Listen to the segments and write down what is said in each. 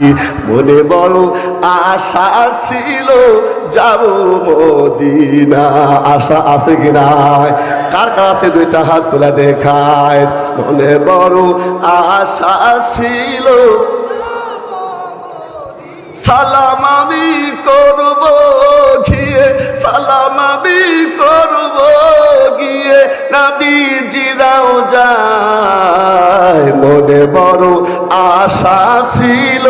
মনে বড় আশা ছিল যাব মদিনা। আশা আছে কিনা কার কার আছে? দুইটা হাত তোলা দেখায়। মনে বড় আশা ছিল সালাম আমি করব গিয়ে, সালাম আমি করব গিয়ে নবী জিরাও যায়। মনে বড় আশা ছিল।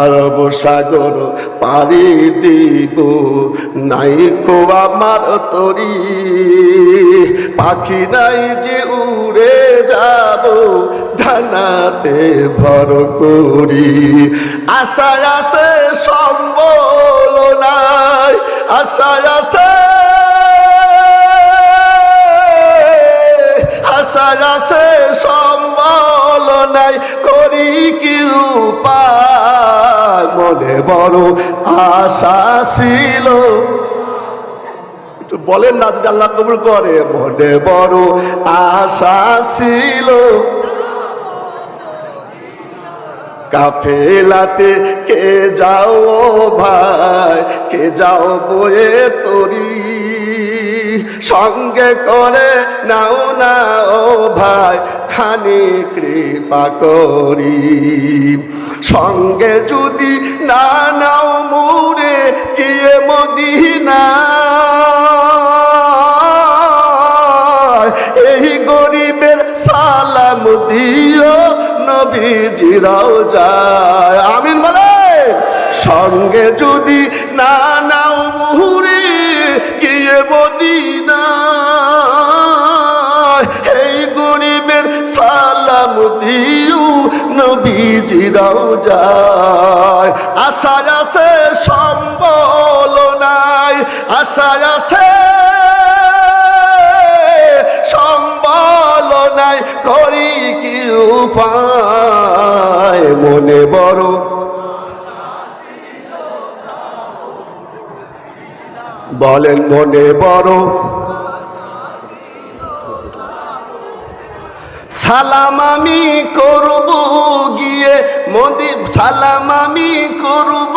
আরব সাগর পারি দিব, নাই কো আমার তরি। পাখি নাই যে উড়ে যাব জানাতে ভর করি। আশায় আছে সম্বল নাই আশায় আছে। আশায় আছে সম্বল নাই করি কি উপায়? মনে বড় আশা ছিল। একটু বলেন না যদি আল্লাহ কবুল করে, মনে বড় আশা ছিল। কাফেলাতে কে যাও ভাই? কে যাও বয়ে তরি? সঙ্গে করে নাও নাও ভাই খানি কৃপা করি। সঙ্গে যদি না নাও মুড়ে গিয়ে মদিনা? এই গরিবের সালাম দিও নবীজিরাও যায় আমিন বলে? সঙ্গে যদি না নাও মুহুরে, গিয়ে মদিনা এই গরিবের সালাম দিও নবীজিরাও যায় আশা আছে সম্বল নাই আশা আছে সম্বল নাই করি কি উপায়? মনে বড়। বলেন মনে বড়। সালাম আমি করব গিয়ে, মোদি, সালাম আমি করব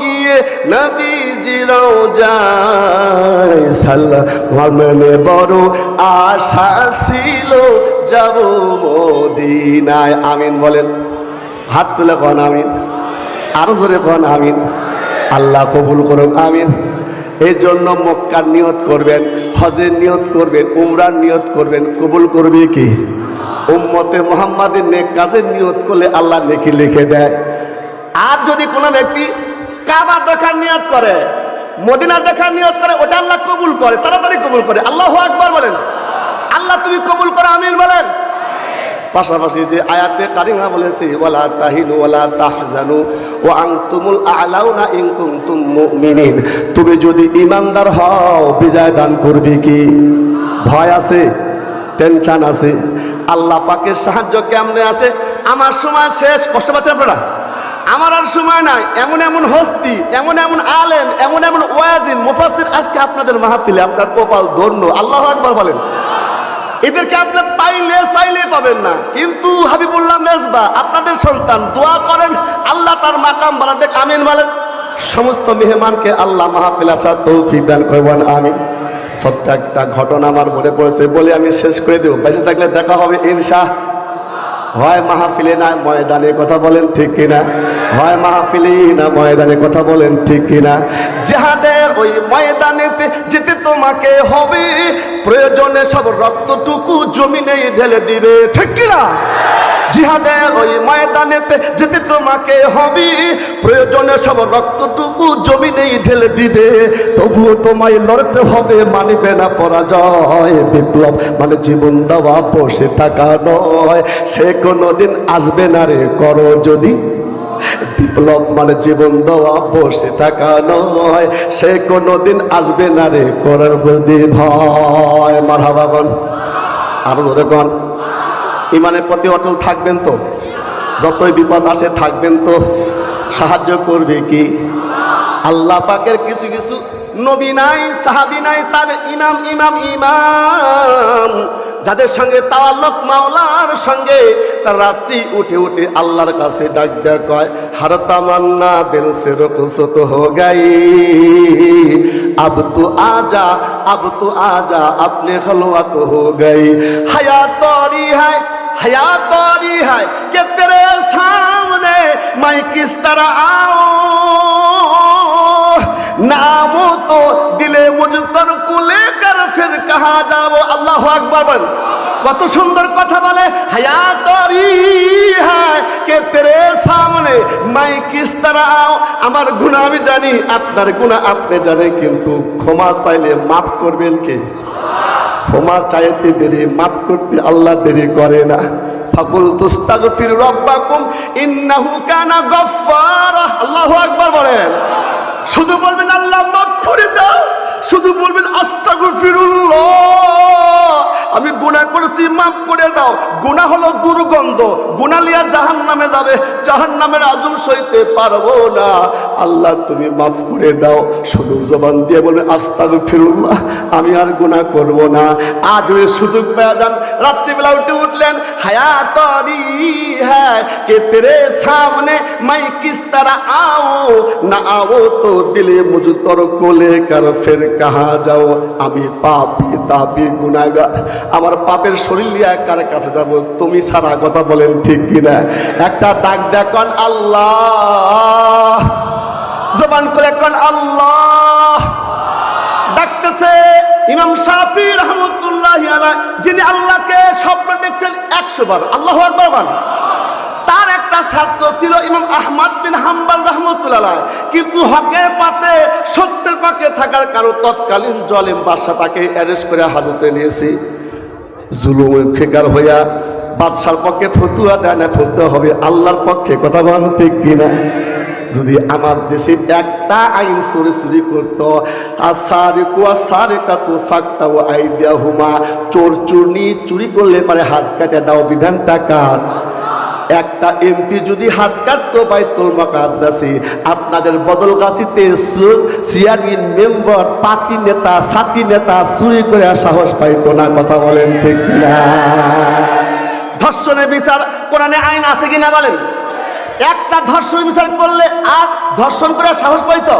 গিয়ে নবীজিরাও যায় সালাম মনে বড়। আশা ছিল যাব মদিনায়। আমিন বলেন। হাত তুলে কন, আমিন। আরও জোরে কন, আমিন। আল্লাহ কবুল করুক, আমিন। এই জন্য মক্কার নিয়ত করবেন, হজের নিয়ত করবেন, উমরার নিয়ত করবেন, কবুল করবে কি? উম্মতে মোহাম্মদের নেক কাজের নিয়ত করলে আল্লাহ নেকি লিখে দেয়। আর যদি কোনো ব্যক্তি কাবা দেখার নিয়ত করে, মদিনা দেখার নিয়ত করে, ওটা আল্লাহ কবুল করে, তাড়াতাড়ি কবুল করে। আল্লাহ আকবার বলেন। আল্লাহ তুমি কবুল করো, আমিন বলেন। পাশাপাশি যে আয়াতে কারিমা বলেছে, ওয়ালা তাহিনু ওয়ালা তাহজানু ওয়া আনতুমুল আলাউনা ইন কুনতুম মুমিনিন। তুমি যদি ইমানদার হও, বিজয় দান করবে কি? ভয় আছে? টেনশন আছে? আল্লাহ পাকের সাহায্য কেমনে আসে? আমার সময় শেষ। কষ্ট পাচ্ছেন আপনারা? আমার আর সময় নাই। এমন এমন হস্তি, এমন এমন আলেম, এমন এমন ওয়াজিন, মুফাসসির আজকে আপনাদের মাহফিলে, আপনার কপাল ধন্য। আল্লাহ একবার বলেন। এদেরকে আপনি পাইলে চাইলে পাবেন না। কিন্তু হাবিবুল্লাহ মেজবা, আপনাদের সন্তান, দোয়া করেন, আল্লাহ তার মাকাম বাড়াতে আমিন বলেন। সমস্ত মেহমানকে আল্লাহ মাহফিল আসার তৌফিক দান করবেন, আমিন। সত্য একটা ঘটনা আমার মনে পড়েছে, বলে আমি শেষ করে দেবো। বেঁচে থাকলে দেখা হবে ইনশা হয় মাহফিলে না, ময়দানে কথা বলেন, ঠিক কিনা? হয় মাহফিলে না, ময়দানে কথা বলেন, ঠিক কিনা? জেহাদের ওই ময়দানেতে যেতে তোমাকে হবে। প্রয়োজনে সব রক্তটুকু জমিনেই ঢেলে দিবে, ঠিক কিনা জিহাদে ওই ময়দানেতে যেতে তোমাকে হবে। প্রয়োজনে সব রক্তটুকু জমিনেই ঢেলে দিবে। তবুও তোমায় লড়তে হবে, মানিবে না পরাজয়। বিপ্লব মানে জীবন দেওয়া, বসে থাকা নয়। সে কোনোদিন আসবে না রে, করো যদি বিপ্লব মানে জীবন দেওয়া, বসে থাকা নয়। সে কোনোদিন আসবে না রে করার প্রতি ভয়। মারহাবা বল আরও ধরে কন ইমানের প্রতি অটল থাকবেন তো? যতই বিপদ আসে থাকবেন তো? সাহায্য করবে কি? আল্লাহ পাকের কিছু কিছু নবী নাই, সাহাবি নাই, তার ইমাম ইমাম ইমাম। যাদের সঙ্গে তাওয়াল্লক মাওলার সঙ্গে, তার রাত্রি উঠে উঠে আল্লাহর কাছে ডাক দেয়া কয় হার তামান্না দিল সে রকুসত হো গাই। আব তো আজা, আব তো আজা, আপনি খলওয়াত হো গাই। হায়া তরি হায় হায়া তরি হায়, কে তেরে সামনে মাই কিস তারা আও। নাম তো দিলে মুজতর কুলে ফির কাহা যাব? আল্লাহ আকবর বল। কত সুন্দর কথা বলে হায়া তরি হ্যাঁ কে তেরে সামনে মাই কিস তারা আমার গুণা আমি জানি, আপনার গুণা আপনি জানে কিন্তু ক্ষমা চাইলে মাফ করবেন কে? ক্ষমা চাইতে দেরি, মাফ করতে আল্লাহ দেরি করে না। ফাকুল তুস্তাগফির রব্বাকুম, ইন্নাহু কানা গফফার। আল্লাহু আকবার বলেন। শুধু বলবেন আল্লাহ মাফ করে দাও, শুধু বলবেন আস্তাগফিরুল্লাহ। আমি গুণা করেছি, মাফ করে দাও। গুণা হলো দুর্গন্ধ। গুণালিয়া লিয়া জাহান নামে যাবে। জাহান নামের আজম সইতে পারব না। আল্লাহ, তুমি মাফ করে দাও। শুধু জবান দিয়ে বলবে আস্তাগ ফিরুল্লাহ আমি আর গুনাহ করব না। আজ ওই সুযোগ পেয়ে যান। রাত্রিবেলা উঠে উঠলেন হায়াতরি হ্যাঁ কে তেরে সামনে মাই কিস তারা আও, না আও তো দিলে মুঝ তর কোলে কর ফের কাহা যাও। আমি পাপি তাপি গুনাগার আমার পাপের শরীর নিয়ে কার কাছে যাব? তুমি সারা কথা বলেন ঠিক কিনা? একটা ডাক দেখন আল্লাহ। জবান করে এখন আল্লাহ। ডাকতেছে ইমাম শাফি রহমতুল্লাহ যিনি আল্লাহকে স্বপ্ন দেখছেন একশো বার। আল্লাহ একবার তার একটা ছাত্র ছিল ইমাম আহমদ বিন হাম্বাল রহমতুল্লাহ কিন্তু হকের পাতে, সত্যের পাকে থাকার কারণ তৎকালীন জলিম বাদশা তাকে অ্যারেস্ট করে হাজতে নিয়েছে। জুলুমের ফেকার হইয়া বাদশার পক্ষে ফতুয়া দেয় না, ফতুয়া হবে আল্লাহর পক্ষে। কথা ঠিক কিনা? যদি আমার দেশে একটা আইন চুরি চুরি করতো আর সারে কুয়া সারে কাতু ফাঁকটা ও আই দেয়া হুমা, চোর চুরনি চুরি করলে পারে হাত কাটে দাও বিধান টাকার একটা এমপি যদি হাত কাটতো বাইতুল মাকাদ্দাসে, আপনাদের বদলগাছিতে চেয়ারম্যান, মেম্বার, পার্টি নেতা, সাথী নেতা চুরি করে সাহস পাইতো না, কথা বলেন ঠিক না ধর্ষণের বিচার কোরআনে আইন আছে কিনা বলেন? একটা ধর্ষণ বিচার করলে আর ধর্ষণ করে সাহস পাইতো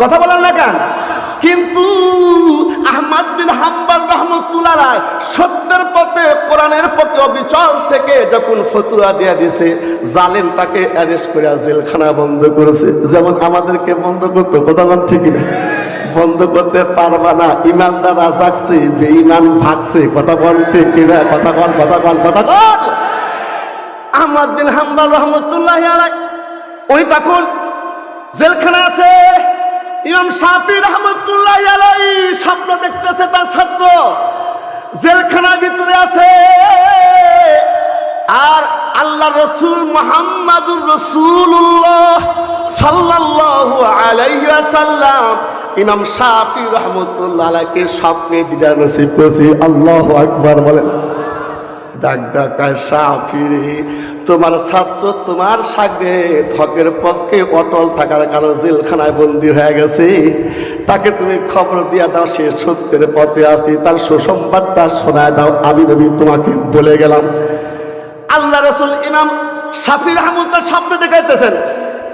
কথা বলেন না কেন? কিন্তু আহমদ বিন হাম্বাল রহমতুল্লাহ সত্যের পথে, কোরআনের পক্ষে অবিচল থেকে যখন ফতুয়া দিয়ে দিছে, জালেম তাকে অ্যারেস্ট করে জেলখানা বন্ধ করেছে। যেমন আমাদেরকে বন্ধ করতো, কথা বল ঠিক না বন্ধ করতে পারবা না, ইমানদার যে ইমান ভাগছে, কথা বল ঠিক কথা বল কথা বল কথা বল। আহমদ বিন হাম্বাল রহমতুল্লাহ আলাই উনি তখন জেলখানা আছে। ইমাম শাফি রহমতুল্লাহ আলাই স্বপ্ন দেখতেছে তার ছাত্র। জেলখানার ভিতরে আছে। আর আল্লাহ রসুল মোহাম্মদুর রসুল্লাহ সাল্লাল্লাহু আলাইহি ওয়াসাল্লাম ইমাম শাফি রহমতুল্লাহ আলাইকে স্বপ্নে দিদার নসিব করেছি। আল্লাহ আকবার বলেন। ডাক ডাকায় সাফিরে। তোমার ছাত্র তোমার সাগে ধকের পক্ষে অটল থাকার কারণে জেলখানায় বন্দি হয়ে গেছে। তাকে তুমি খবর দিয়া দাও, সে সত্যের পথে আছি। তার সুসংবাদটা শোনায় দাও। আমি নবী, তোমাকে বলে গেলাম। আল্লাহ রসুল ইমাম শাফির আহমদ তার স্বপ্ন দেখাইতেছেন।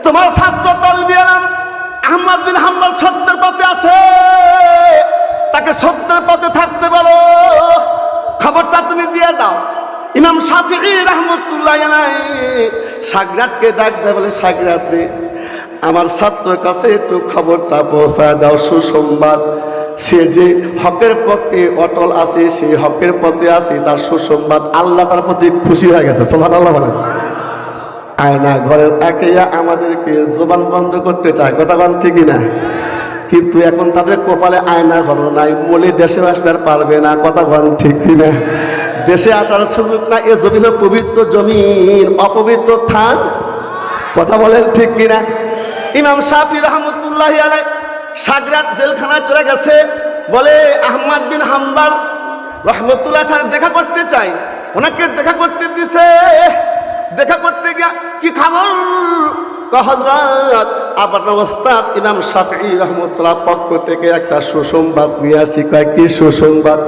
তোমার ছাত্র তল তলবিয়ালাম আহমদ বিন হাম্বল সত্যের পথে আছে। তাকে সত্যের পথে থাকতে বলো। খবরটা তুমি দিয়ে দাও। ইমাম শাফি রহমতুল্লাহ সাগরাতকে ডাক দেয়, বলে, সাগরাতে, আমার ছাত্র কাছে একটু খবরটা পৌঁছায় দাও, সুসংবাদ। সে যে হকের পথে অটল আছে, সে হকের পথে আছে, তার সুসংবাদ আল্লাহ তার প্রতি খুশি হয়ে গেছে। সোমান আল্লাহ বলেন। আয়না, ঘরের একে আমাদেরকে জোবান বন্ধ করতে চায়। কথা বল ঠিকই না কিন্তু এখন তাদের কপালে আয়না ঘর নাই। মলে দেশে আর পারবে না, কথা বল ঠিক কিনা? দেশে আসার সুযোগ না এ জমি হলো পবিত্র জমিন অপবিত্র থান। কথা বলেন ঠিক কিনা? ইমাম শাফি রহমতুল্লাহ আলাই সাগরাত জেলখানায় চলে গেছে, বলে আহমদ বিন হাম্বাল রহমতুল্লাহ সাথে দেখা করতে চাই। ওনাকে দেখা করতে দিছে। দেখা করতে গিয়া কি খবর? শাফি রহমতুল্লাহ পক্ষ থেকে একটা সুসংবাদ নিয়ে আসি। কয়, কি সুসংবাদ?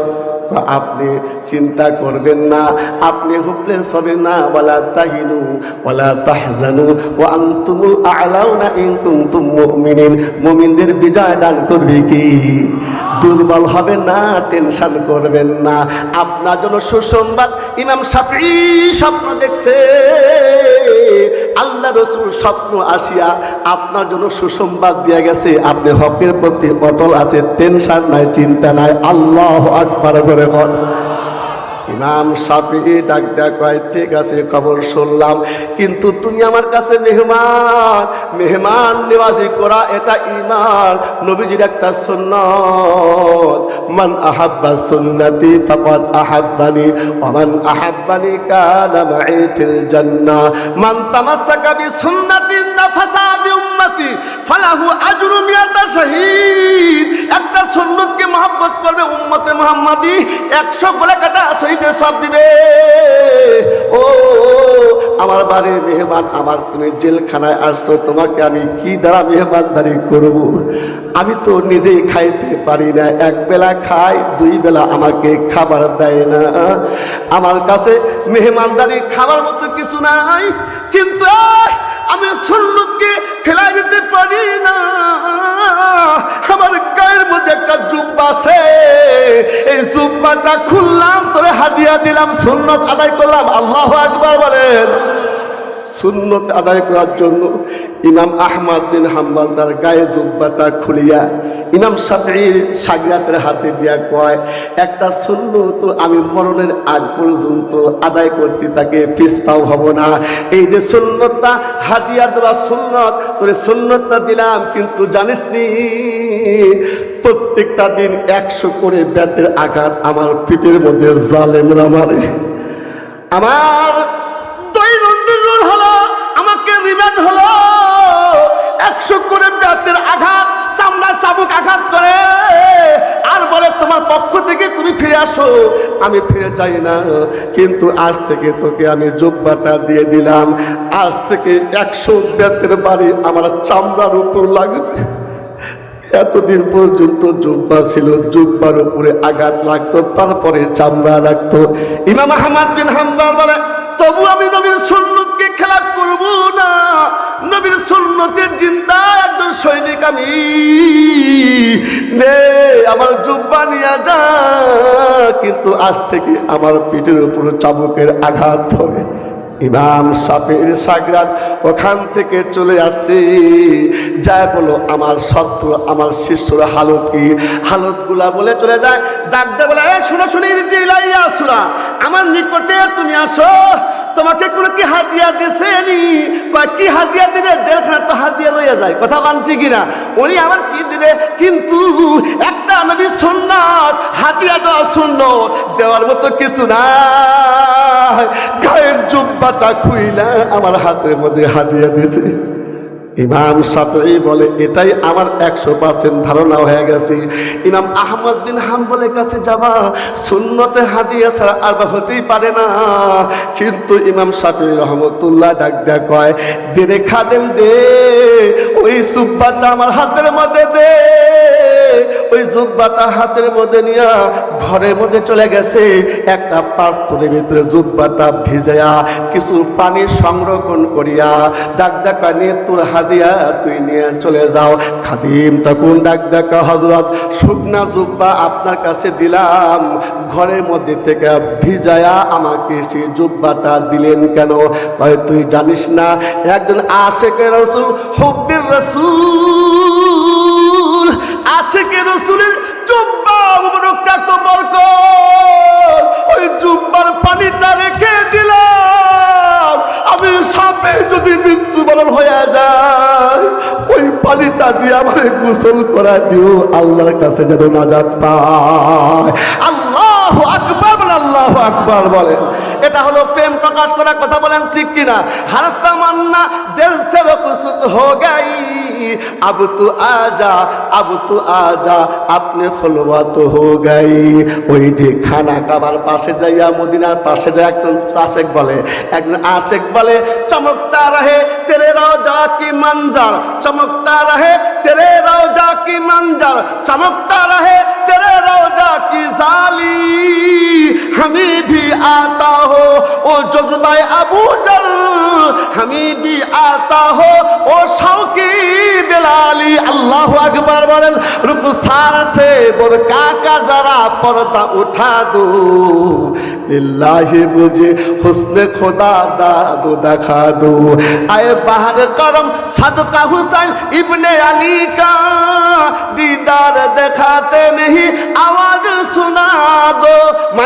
আপনি চিন্তা করবেন না, আপনি হুবলেস হবে না, ওয়ালা তাহিনু, ওয়ালা তাহজানু, ওয়া আনতুমুল আ'লাউনা ইন কুনতুম মুমিনিন। মুমিনদের বিজয় দান করবে কি? দুর্বল হবে না টেনশন করবেন না। আপনার জন্য সুসংবাদ, ইমাম সাফি স্বপ্ন দেখছে। আল্লাহ রসুল স্বপ্ন আসিয়া আপনার জন্য সুসংবাদ দিয়া গেছে। আপনি হকের প্রতি অটল আছে টেনশন নাই, চিন্তা নাই। আল্লাহ আকবার, জোরে কর ইমাম সাফি ডাক ডাক ঠিক আছে, খবর শুনলাম। কিন্তু তুমি আমার কাছে মেহমান মেহমান নেওয়াজি করা, এটা ইমান নবীজির একটা সুন্নত। মান আহাব্বা সুন্নতি, ফাকাদ আহাব্বানি, ওয়া মান আহাব্বানি কানা ফিল জান্নাহ মান নাফাসাদি উম্মতি, ফালাহু আজরু মিয়াতা শাহীদ। একটা সুন্নতকে মহব্বত করবে উম্মতে মুহাম্মাদি। 100 গোলা কাটা শহীদের সব দিবে। ও, আমার বাড়ির মেহমান আমার তুমি জেলখানায় আসছো, তোমাকে আমি কি দ্বারা মেহমানদারি করব? আমি তো নিজেই খাইতে পারি না, এক বেলা খাই, দুই বেলা আমাকে খাবার দেয় না। আমার কাছে মেহমানদারি খাবার মতো কিছু নাই, কিন্তু আমি সুন্নতকে ফেলাই দিতে পারি না। আমার গায়ের মধ্যে একটা জুব্বা আছে। এই জুব্বাটা খুললাম, তোরে হাতিয়া দিলাম শূন্য আদায় করলাম। আল্লাহ একবার বলেন। সুন্নত আদায় করার জন্য ইমাম আহমদ বিন হাম্বাল তার গায়ে জুব্বাটা খুলিয়া ইমাম শাফি সাগরাতের হাতে দিয়া কয়, একটা সুন্নত আমি মরণের আগ পর্যন্ত আদায় করতে তাকে পিস্তাও হব না। এই যে সুন্নতটা হাতিয়া দেওয়া সুন্নত, তোরে সুন্নতটা দিলাম, কিন্তু জানিস নি, প্রত্যেকটা দিন একশো করে ব্যাতের আঘাত আমার পিঠের মধ্যে জালেমরা মারে। আমার রোল হলো, আমাকে রিমান্ড হলো। একশো করে। আঘাত আমি ফিরে যাই না, কিন্তু আজ থেকে তোকে আমি জব্বাটা দিয়ে দিলাম। আজ থেকে একশো ব্যাতের বাড়ি আমার চামড়ার উপর লাগবে। এতদিন পর্যন্ত জুব্বা ছিল, জুব্বার উপরে আঘাত লাগতো, তারপরে চামড়া লাগতো। ইমাম আহমদ বিন বলে তবু আমি নবীর সুন্নতকে খেলাপ করব না। নবীর সুন্নতের জিন্দা একজন সৈনিক আমি। নে, আমার জুব্বা নিয়ে যা, কিন্তু আজ থেকে আমার পিঠের উপর চাবুকের আঘাত হবে। ইমাম সাপের সাগরাত ওখান থেকে চলে আসছি। যায় বলো, আমার শত্রু, আমার শিষ্যর হালত কি? হালতগুলা বলে চলে যায়। ডাক দে বলে "এই শুনো শুনির জিলাইয়া সুরা, আমার নিকটে তুমি আসো। তোমাকে কোনো কি হাতিয়া দিছে নি কি হাতিয়া দিবে? জেলখানা তো হাদিয়া লইয়া যায়। কথা বান কিনা উনি আমার কি দিবে? কিন্তু একটা নবী সুন্নাত হাদিয়া দেওয়া সুন্নত, দেওয়ার মতো কিছু না গায়ের জুব্বাটা খুইলা আমার হাতের মধ্যে হাতিয়া দিয়েছে। ইমাম সাফি বলে, এটাই আমার একশো পার্সেন্ট ধারণা হয়ে গেছে। ইমাম আহমদ বিন হাম্বলের কাছে যাবা, সুন্নতে হাদিয়া ছাড়া আর হতেই পারে না। কিন্তু ইমাম সাফি রহমতুল্লাহ ডাক দেয়া কয় দে রে খাদেম দে, ওই সুব্বাটা আমার হাতের মধ্যে দে। ওই জুব্বাটা হাতের মধ্যে নিয়া ঘরের মধ্যে চলে গেছে। একটা পাত্রের ভিতরে জুব্বাটা ভিজাইয়া কিছু পানি সংরক্ষণ করিয়া ডাক ডাকা নিয়ে তোর হাদিয়া তুই নিয়ে চলে যাও। খাদিম তখন ডাক হজরত শুকনা জুব্বা আপনার কাছে দিলাম। ঘরের মধ্যে থেকে ভিজায়া আমাকে সেই জুব্বাটা দিলেন কেন? তুই জানিস না, একজন আশেকের রসুল, হব্বির রসুল। রসুলের জুব্বা তো বরকত। ওই জুব্বার পানিটা রেখে দিলাম। আমি সাপে যদি মৃত্যুবরণ হয়ে যায় পানিটা দিয়ে আমার গোসল করা দিও আল্লাহর কাছে যেন নাজাত পায়। আল্লাহ আকবর বলেন। এটা হলো প্রেম প্রকাশ করার কথা বলেন ঠিক কিনা? হারাতামান্না দেল সেরো কুসুত হো গাই। আবু তু আজা, আবু তু আজা, আপনি খোলবাত হো গাই। ওই যে খানা কাবার পাশে যাইয়া মদিনার পাশে যায় একজন আশেক বলে। একজন আশেক বলে চমকতা রহে তেরে রাও যা কি মঞ্জার চমকতা রহে তেরে রাও যা কি মঞ্জার চমকতা রহে روزہ کی زالی ہمیں بھی آتا ہو او جذبہ ابو جل ہمیں بھی آتا ہو او شوقی بلالی اللہ اکبر بڑن رب سار سے برکا کا ذرا پردہ اٹھا دو اللہ مجھے حسن خدا دادو دکھا دو اے بہر کرم صدقہ حسین ابن علی کا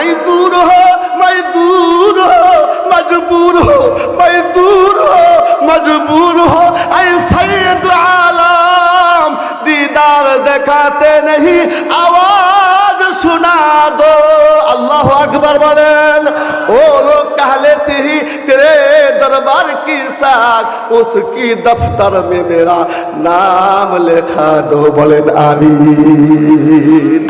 मैं दूर हो मैं दूर हो मजबूर हो मैं दूर हो मजबूर हो ऐ सैयद आलम दीदार दिखाते नहीं आवाज सुना दो अल्लाह अकबर बोलेन ओ लोग कह लेती ही तेरे दरबार की साथ उसकी दफ्तर में मेरा नाम लिखा दो बोलेन আমিন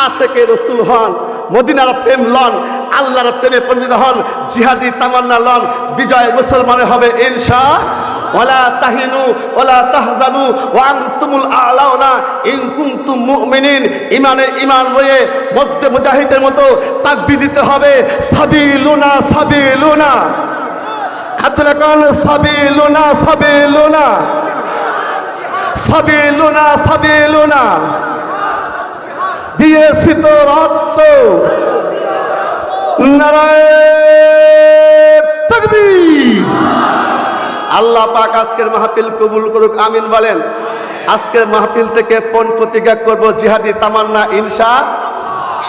আশেকে রসুল হন মদিনার প্রেম লন আল্লাহর প্রেমে পণ্ডিত হন জিহাদি তামান্না লন বিজয় মুসলমানের হবে ইনশা তাহিনু তাহজানু ইন কুনতুম মুমিনিন। ইমানে রয়ে মধ্যে মুজাহিদের মতো তাকবীর দিতে হবে। সাবিলুনা সাবিলুনা। হাতলে কান সাবিলুনা সাবিলুনা। সাবিলুনা সাবিলুনা। দিয়েছি তো রক্ত। নারায়ণ। আল্লাহ পাক আজকের মাহফিল কবুল করুক, আমিন বলেন। আজকের মাহফিল থেকে পণ প্রতিজ্ঞা করব? জিহাদি তামান্না ইনসা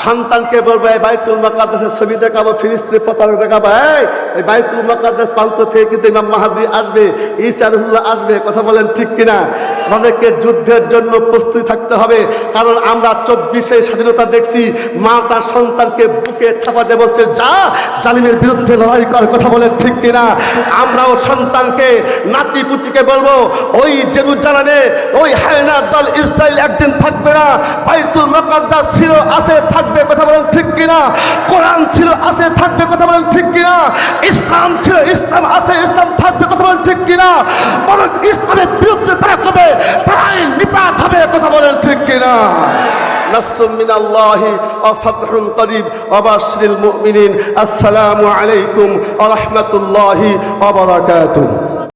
সন্তানকে বলব বাইতুল মাকাদাসের ছবি দেখাবো ফিলিস্ত্রি পতাকা দেখাবো। এই এই বাইতুল মাকাদ্দাস প্রান্ত থেকে কিন্তু ইমাম মাহাদি আসবে ইসারুল্লাহ আসবে, কথা বলেন ঠিক কিনা? আমাদেরকে যুদ্ধের জন্য প্রস্তুতি থাকতে হবে, কারণ আমরা চব্বিশে স্বাধীনতা দেখছি, মা তার সন্তানকে বুকে থাপাতে বলছে, যা, জালিমের বিরুদ্ধে লড়াই কর কথা বলেন ঠিক কিনা? আমরাও সন্তানকে নাতি পুতিকে বলব, ওই জেরু জেরুজালামে, ওই হায়নার দল ইসরায়েল একদিন থাকবে না, বাইতুল মাকাদ্দাস ছিল, আছে, থাকবে কথা বলেন ঠিক কিনা? কোরআন ছিল, আছে, থাকবে, কথা বলেন ঠিক কিনা? ইসলাম ছিল, ইসলাম আছে, ইসলাম থাকবে, কথা বলেন ঠিক কিনা? বরং ইসলামের বিরুদ্ধে তারা কবে তারাই নিপাত হবে, কথা বলেন ঠিক কিনা? আসসালামু আলাইকুম আ রহমতুল্লাহ